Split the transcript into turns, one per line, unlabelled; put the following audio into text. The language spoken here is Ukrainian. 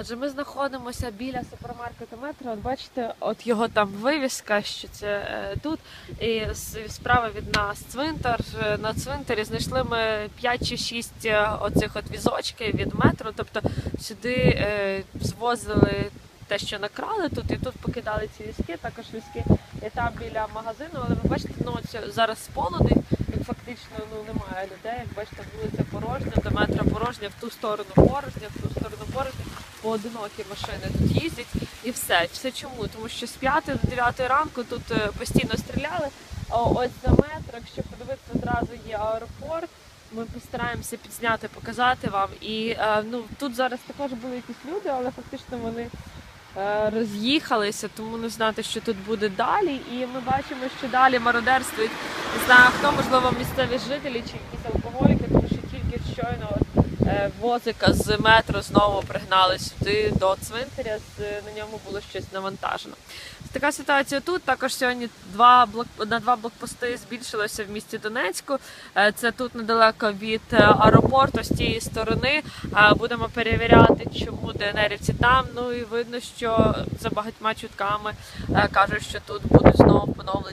Отже, ми знаходимося біля супермаркету метро. От бачите, от його там вивіска, що це е, тут. І справа від нас цвинтар. Е, На цвинтарі знайшли ми 5 чи 6 оцих от візочків від метро. Тобто сюди е, звозили те, що накрали тут, і тут покидали ці візки, також візки і там біля магазину. Але ви бачите, ну ось зараз полудень, і фактично ну немає людей. Як бачите, вулиця порожня, до метро порожня, в ту сторону порожня, в ту сторону порожня. Поодинокі машини тут їздять і все. Все чому? Тому що з 5 до 9 ранку тут е, постійно стріляли. А ось за метро, якщо подивитися, одразу є аеропорт. Ми постараємося підзняти, показати вам. І е, ну тут зараз також були якісь люди, але фактично вони е, роз'їхалися, тому не знати, що тут буде далі. І ми бачимо, що далі мародерствують. Не знаю, хто можливо місцеві жителі чи якісь алкоголіки, тому що тільки щойно возика з метро знову пригнали сюди до цвинтаря. На ньому було щось навантажено. Така ситуація тут. Також сьогодні два блок на два блокпости збільшилося в місті Донецьку. Е, Це тут недалеко від е, аеропорту з тієї сторони. Е, Будемо перевіряти, чому ДНРівці там. Ну і видно, що за багатьма чутками е, кажуть, що тут будуть знову поновлені.